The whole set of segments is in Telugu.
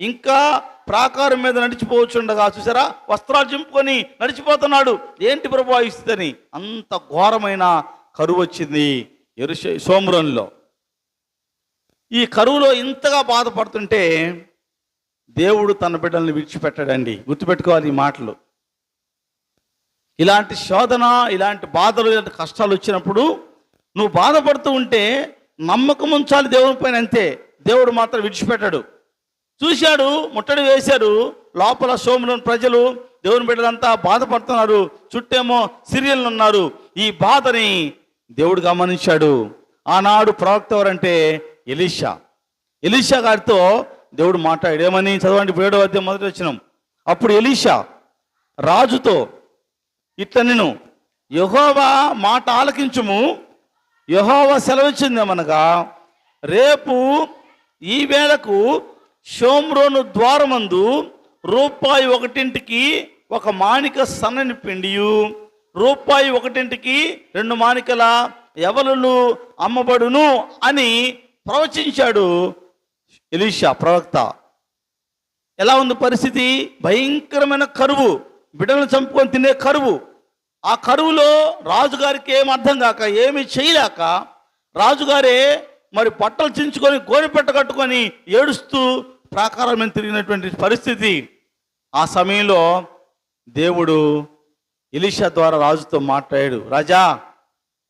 ఇంకా ప్రాకారం మీద నడిచిపోవచ్చుండగా చూసారా? వస్త్రాలు చింపుకొని నడిచిపోతున్నాడు. ఏంటి ప్రభు ఇస్తుందని అంత ఘోరమైన కరువు వచ్చింది ఎరుష సోమరంలో ఈ కరువులో ఇంతగా బాధపడుతుంటే దేవుడు తన బిడ్డల్ని విడిచిపెట్టాడండి. గుర్తుపెట్టుకోవాలి ఈ మాటలు. ఇలాంటి శోధన ఇలాంటి బాధలు ఇలాంటి కష్టాలు వచ్చినప్పుడు నువ్వు బాధపడుతూ ఉంటే నమ్మకం ఉంచాలి దేవుని పైన అంతే. దేవుడు మాత్రం విడిచిపెట్టాడు. చూశాడు ముట్టడి వేశారు లోపల సోములోని ప్రజలు దేవుని బిడ్డలంతా బాధపడుతున్నారు. చుట్టేమో సిరియల్ ఉన్నారు ఈ బాధని దేవుడు గమనించాడు. ఆనాడు ప్రవక్త ఎవరంటే ఎలీషా. ఎలీషా గారితో దేవుడు మాట్లాడాడు. ఏమని? చదవండి ఏడో అధ్యాయం మొదటి వచ్చినాం అప్పుడు ఎలీషా రాజుతో ఇట్లా నేను యహోవా మాట ఆలకించుము. యహోవా సెలవిచ్చిందేమనగా రేపు ఈ వేళకు షోమ్రోను ద్వారమందు రూపాయి ఒకటింటికి ఒక మాణిక సన్నని పిండియు. రూపాయి ఒకటింటికి రెండు మాణికల ఎవలు అమ్మబడును అని ప్రవచించాడు ఎలీషా ప్రవక్త. ఎలా ఉంది పరిస్థితి? భయంకరమైన కరువు. బిడ్డలను చంపుకొని తినే కరువు. ఆ కరువులో రాజుగారికి ఏం అర్థం కాక ఏమి చేయలేక రాజుగారే మరి బట్టలు చించుకొని గోనిపెట్ట కట్టుకొని ఏడుస్తూ ప్రాకారం మీద తిరిగినటువంటి పరిస్థితి. ఆ సమయంలో దేవుడు ఇలిషా ద్వారా రాజుతో మాట్లాడాడు రాజా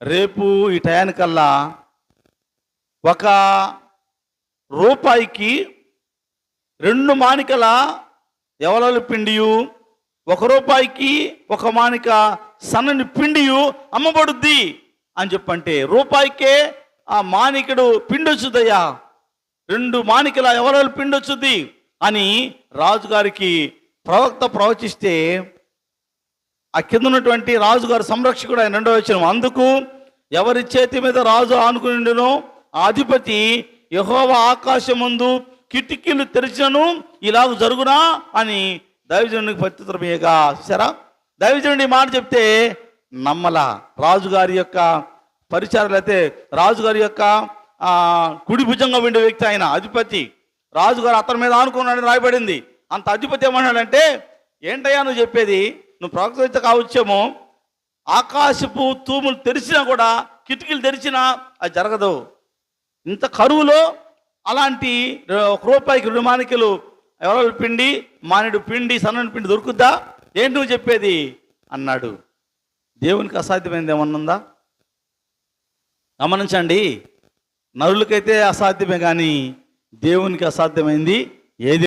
రేపు ఈ టయానికల్లా ఒక రూపాయికి రెండు మానికల ఎవలల పిండియు ఒక రూపాయికి ఒక మానిక సన్నని పిండియు అమ్మబడుద్ది అని చెప్పంటే రూపాయికే ఆ మానికడు పిండొచ్చుదయ్యా. రెండు మానికల ఎవరెవరు పిండొచ్చుద్ది? అని రాజుగారికి ప్రవక్త ప్రవచిస్తే ఆ కింద ఉన్నటువంటి రాజుగారి సంరక్షకుడు ఆయన రెండో వచ్చిన అందుకు ఎవరి చేతి మీద రాజు ఆనుకునిండునో ఆ అధిపతి యహోవ ఆకాశముందు కిటికీలు తెరిచినను ఇలాగ జరుగునా? అని దైవజనుడికి ప్రత్యుత్తరమేయగా చూసారా దైవజనుడి మాట చెప్తే నమ్మల. రాజుగారి యొక్క పరిచారాలు అయితే రాజుగారి యొక్క ఆ, కుడి భుజంగా ఉండే వ్యక్తి ఆయన అధిపతి. రాజుగారు అతని మీద ఆనుకున్నాడని రాయబడింది. అంత అధిపతి ఏమన్నాడంటే ఏంటయ్యా నువ్వు చెప్పేది? నువ్వు ప్రవక్త కావచ్చేమో. ఆకాశపు తూములు తెరిచినా కూడా కిటికీలు తెరిచినా అది జరగదు. ఇంత కరువులో అలాంటి ఒక రూపాయికి రెండు మానికలు ఎవరో పిండి మానేడు పిండి సన్నని పిండి దొరుకుద్దా? ఏంటి నువ్వు చెప్పేది? అన్నాడు. దేవునికి అసాధ్యమైనది ఏమన్నుందా? గమనించండి నరులకైతే అసాధ్యమే కానీ దేవునికి అసాధ్యమైంది ఏది